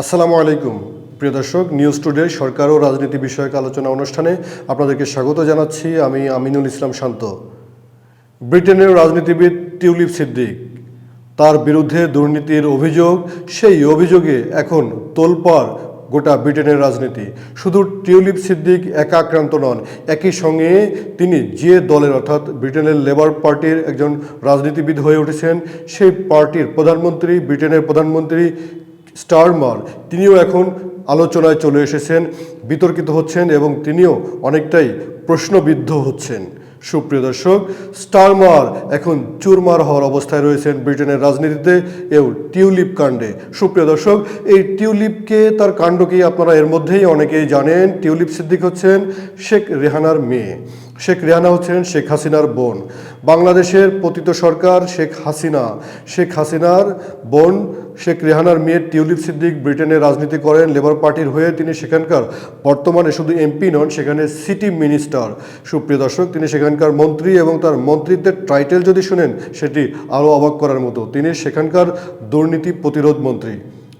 আসসালামু আলাইকুম। প্রিয় দর্শক নিউজ টুডে সরকার ও রাজনীতি বিষয়ক আলোচনা অনুষ্ঠানে আপনাদেরকে স্বাগত জানাচ্ছি। আমি আমিনুল ইসলাম শান্ত। ব্রিটেনের রাজনীতিবিদ টিউলিপ সিদ্দিক, তার বিরুদ্ধে দুর্নীতির অভিযোগ, সেই অভিযোগে এখন তোলপাড় গোটা ব্রিটেনের রাজনীতি। শুধু টিউলিপ সিদ্দিক একা আক্রান্ত নন, একই সঙ্গে তিনি যে দলের, অর্থাৎ ব্রিটেনের লেবার পার্টির একজন রাজনীতিবিদ হয়ে উঠেছেন, সেই পার্টির প্রধানমন্ত্রী, ব্রিটেনের প্রধানমন্ত্রী স্টারমার তিনিও এখন আলোচনায় চলে এসেছেন, বিতর্কিত হচ্ছেন এবং তিনিও অনেকটাই প্রশ্নবিদ্ধ হচ্ছেন। সুপ্রিয় দর্শক স্টারমার এখন চুরমার হওয়ার অবস্থায় রয়েছেন ব্রিটেনের রাজনীতিতে, এও টিউলিপ কাণ্ডে। সুপ্রিয় দর্শক, এই টিউলিপকে তার কাণ্ডকে আপনারা এর মধ্যেই অনেকেই জানেন? টিউলিপ সিদ্দিক হচ্ছেন শেখ রেহানার মেয়ে। শেখ রেহানা হচ্ছেন শেখ হাসিনার বোন। বাংলাদেশের পতিত সরকার শেখ হাসিনা। শেখ হাসিনার বোন শেখ রেহানার মেয়ে টিউলিপ সিদ্দিক ব্রিটেনে রাজনীতি করেন, লেবার পার্টির হয়ে তিনি সেখানকার বর্তমানে শুধু এমপি নন, সেখানে সিটি মিনিস্টার। সুপ্রিয় দর্শক, তিনি সেখানকার মন্ত্রী এবং তার মন্ত্রীদের টাইটেল যদি শুনেন, সেটি আরও অবাক করার মতো। তিনি সেখানকার দুর্নীতি প্রতিরোধ মন্ত্রী।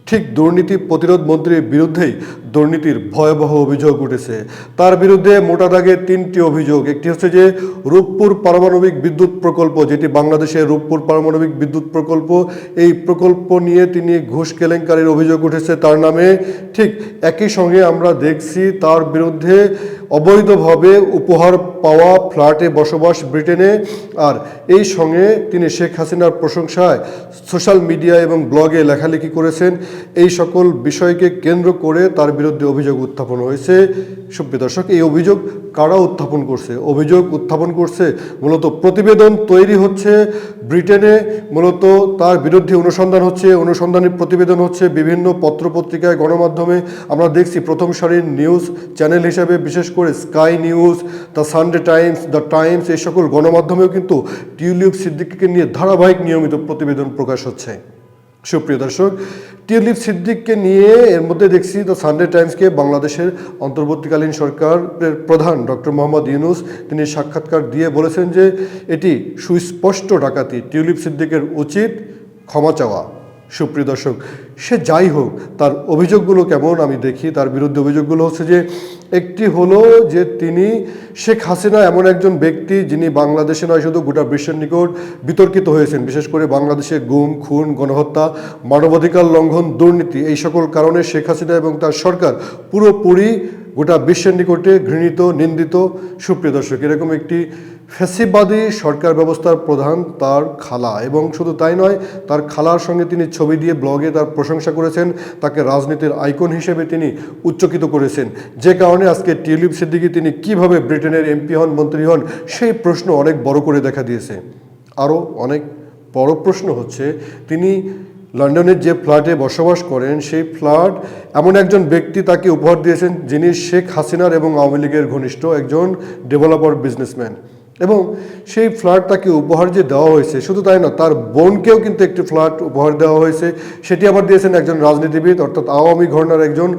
ঠিক দুর্নীতি প্রতিরোধ মন্ত্রীর বিরুদ্ধেই দুর্নীতির ভয়াবহ অভিযোগ উঠেছে। তার বিরুদ্ধে মোটা দাগে তিনটি অভিযোগ। একটি হচ্ছে যে, রূপপুর পারমাণবিক বিদ্যুৎ প্রকল্প, যেটি বাংলাদেশের রূপপুর পারমাণবিক বিদ্যুৎ প্রকল্প, এই প্রকল্প নিয়ে তিনি ঘুষ কেলেঙ্কারির অভিযোগ উঠেছে। তার নামে ঠিক একই সঙ্গে আমরা দেখছি তার বিরুদ্ধে অবৈধভাবে উপহার পাওয়া ফ্ল্যাটে বসবাস ব্রিটেনে। আর এই সঙ্গে তিনি শেখ হাসিনার প্রশংসায় সোশ্যাল মিডিয়া এবং ব্লগে লেখালেখি করেছেন। এই সকল বিষয়কে কেন্দ্র করে তার বিরুদ্ধে অভিযোগ উত্থাপন হয়েছে। সুপ্রিয় দর্শক, এই অভিযোগ কারা উত্থাপন করছে? অভিযোগ উত্থাপন করছে মূলত প্রতিবেদন তৈরি হচ্ছে ব্রিটেনে। মূলত তার বিরুদ্ধে অনুসন্ধান হচ্ছে, অনুসন্ধানী প্রতিবেদন হচ্ছে বিভিন্ন পত্রপত্রিকায়, গণমাধ্যমে। আমরা দেখছি প্রথম সারির নিউজ চ্যানেল হিসাবে, বিশেষ করে Sky News, The Sunday Times, The Times, এই সকল গণমাধ্যমেও কিন্তু টিউলিপ সিদ্দিককে নিয়ে ধারাবাহিক নিয়মিত প্রতিবেদন প্রকাশ হচ্ছে। সুপ্রিয় দর্শক টিউলিপ সিদ্দিককে নিয়ে এর মধ্যে দেখছি দ্য সানডে টাইমসকে বাংলাদেশের অন্তর্বর্তীকালীন সরকারের প্রধান ডক্টর মোহাম্মদ ইউনুস। তিনি সাক্ষাৎকার দিয়ে বলেছেন যে, এটি সুস্পষ্ট ডাকাতি। টিউলিপ সিদ্দিকের উচিত ক্ষমা চাওয়া। সুপ্রিয় দর্শক, সে যাই হোক, তার অভিযোগগুলো কেমন আমি দেখি, তার বিরুদ্ধে অভিযোগগুলো হচ্ছে যে, একটি হলো যে তিনি শেখ হাসিনা এমন একজন ব্যক্তি যিনি বাংলাদেশে নয়, শুধু গোটা বিশ্বের নিকট বিতর্কিত হয়েছেন। বিশেষ করে বাংলাদেশে গুম, খুন, গণহত্যা, মানবাধিকার লঙ্ঘন, দুর্নীতি, এই সকল কারণে শেখ হাসিনা এবং তার সরকার পুরোপুরি গোটা বিশ্বের নিকটে ঘৃণিত, নিন্দিত। সুপ্রিয় দর্শক, এরকম একটি ফ্যাসিবাদী সরকার ব্যবস্থার প্রধান তার খালা এবং শুধু তাই নয়, তার খালার সঙ্গে তিনি ছবি দিয়ে ব্লগে তার প্রশংসা করেছেন, তাকে রাজনীতির আইকন হিসেবে তিনি উচ্চকিত করেছেন। যে কারণে আজকে টিউলিপ সিদ্দিকি তিনি কীভাবে ব্রিটেনের এমপি হন, মন্ত্রী হন, সেই প্রশ্ন অনেক বড় করে দেখা দিয়েছে। আরও অনেক বড় প্রশ্ন হচ্ছে, তিনি লন্ডনের যে ফ্ল্যাটে বসবাস করেন, সেই ফ্ল্যাট এমন একজন ব্যক্তি তাকে উপহার দিয়েছেন যিনি শেখ হাসিনার এবং আওয়ামী লীগের ঘনিষ্ঠ একজন ডেভেলপার, বিজনেসম্যান। এবং সেই ফ্ল্যাট তাকে উপহার যে দেওয়া হয়েছে, শুধু তাই না তার বোনকেও কিন্তু একটি ফ্ল্যাট উপহার দেওয়া হয়েছে। সেটি আবার দিয়েছেন একজন রাজনীতিবিদ, অর্থাৎ আওয়ামী ঘরনার একজন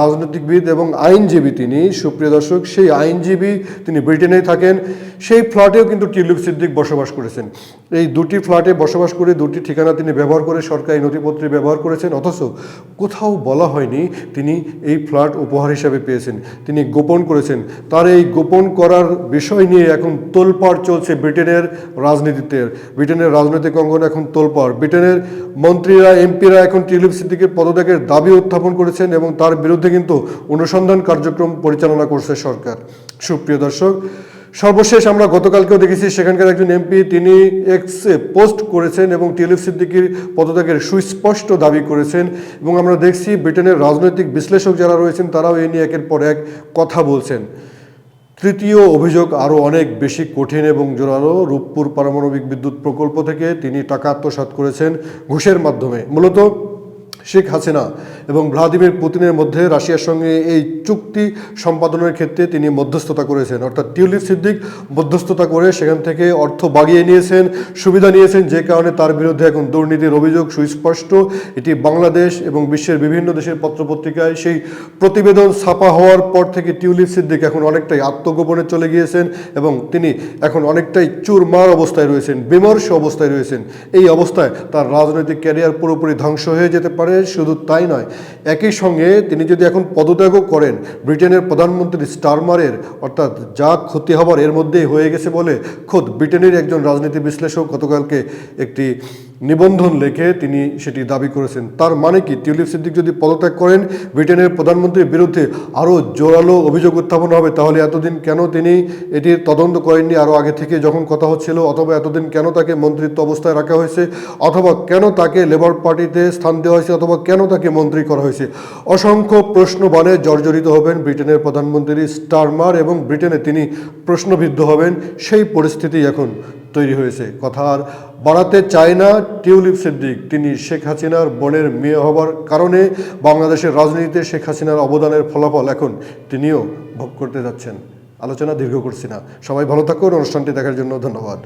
রাজনীতিবিদ এবং আইনজীবী তিনি। সুপ্রিয় দর্শক, সেই আইনজীবী তিনি ব্রিটেনেই থাকেন। সেই ফ্ল্যাটেও কিন্তু টিউলিপ সিদ্দিক বসবাস করেছেন। এই দুটি ফ্ল্যাটে বসবাস করে দুটি ঠিকানা তিনি ব্যবহার করে, সরকারি নথিপত্রে ব্যবহার করেছেন। অথচ কোথাও বলা হয়নি তিনি এই ফ্ল্যাট উপহার হিসাবে পেয়েছেন। তিনি গোপন করেছেন। তার এই গোপন করার বিষয় নিয়ে এখন তোলপাড় চলছে ব্রিটেনের রাজনীতিতে। ব্রিটেনের রাজনৈতিক অঙ্গন এখন তোলপাড়। ব্রিটেনের মন্ত্রীরা, এমপিরা এখন টিউলিপ সিদ্দিকের পদত্যাগের দাবি উত্থাপন করেছেন এবং তার বিরুদ্ধে কিন্তু অনুসন্ধান কার্যক্রম পরিচালনা করছে সরকার। সুপ্রিয় দর্শক, সর্বশেষ আমরা গতকালকেও দেখেছি সেখানকার একজন এমপি, তিনি এক্সে পোস্ট করেছেন এবং টিউলিপ সিদ্দিকির পদত্যাগের সুস্পষ্ট দাবি করেছেন এবং আমরা দেখছি ব্রিটেনের রাজনৈতিক বিশ্লেষক যারা রয়েছেন, তারাও এ নিয়ে একের পর এক কথা বলছেন। তৃতীয় অভিযোগ আরও অনেক বেশি কঠিন এবং জোরালো। রূপপুর পারমাণবিক বিদ্যুৎ প্রকল্প থেকে তিনি টাকা আত্মসাত করেছেন ঘুষের মাধ্যমে। মূলত শেখ হাসিনা এবং ভ্লাদিমির পুতিনের মধ্যে রাশিয়ার সঙ্গে এই চুক্তি সম্পাদনের ক্ষেত্রে তিনি মধ্যস্থতা করেছেন। অর্থাৎ টিউলিপ সিদ্দিক মধ্যস্থতা করে সেখান থেকে অর্থ বাগিয়ে নিয়েছেন, সুবিধা নিয়েছেন, যে কারণে তার বিরুদ্ধে এখন দুর্নীতির অভিযোগ সুস্পষ্ট। এটি বাংলাদেশ এবং বিশ্বের বিভিন্ন দেশের পত্রপত্রিকায় সেই প্রতিবেদন ছাপা হওয়ার পর থেকে টিউলিপ সিদ্দিক এখন অনেকটাই আত্মগোপনে চলে গিয়েছেন এবং তিনি এখন অনেকটাই চুরমার অবস্থায় রয়েছেন, বিমর্ষ অবস্থায় রয়েছেন। এই অবস্থায় তার রাজনৈতিক ক্যারিয়ার পুরোপুরি ধ্বংস হয়ে যেতে পারে। শুধু তাই নয়, একই সঙ্গে তিনি যদি এখন পদত্যাগও করেন, ব্রিটেনের প্রধানমন্ত্রী স্টারমারের, অর্থাৎ যা ক্ষতি হবার এর মধ্যেই হয়ে গেছে বলে খোদ ব্রিটেনের একজন রাজনীতি বিশ্লেষক গতকালকে একটি নিবন্ধন লেখে তিনি সেটি দাবি করেছেন। তার মানে কি? টিউলিপ সিদ্দিক যদি পদত্যাগ করেন, ব্রিটেনের প্রধানমন্ত্রীর বিরুদ্ধে আরও জোরালো অভিযোগ উত্থাপন হবে, তাহলে এতদিন কেন তিনি এটির তদন্ত করেননি? আরও আগে থেকে যখন কথা হচ্ছিল, অথবা এতদিন কেন তাকে মন্ত্রিত্ব অবস্থায় রাখা হয়েছে, অথবা কেন তাকে লেবার পার্টিতে স্থান দেওয়া হয়েছে, অথবা কেন তাকে মন্ত্রী করা হয়েছে? অসংখ্য প্রশ্ন বানে জর্জরিত হবেন ব্রিটেনের প্রধানমন্ত্রী স্টারমার এবং ব্রিটেনে তিনি প্রশ্নবিদ্ধ হবেন। সেই পরিস্থিতি এখন তৈরি হয়েছে। কথা আর বাড়াতে চায় না টিউলিপ সিদ্দিক। তিনি শেখ হাসিনার বোনের মেয়ে হবার কারণে বাংলাদেশের রাজনীতিতে শেখ হাসিনার অবদানের ফলাফল এখন তিনিও ভোগ করতে যাচ্ছেন। আলোচনা দীর্ঘ করছি না। সবাই ভালো থাকুন। অনুষ্ঠানটি দেখার জন্য ধন্যবাদ।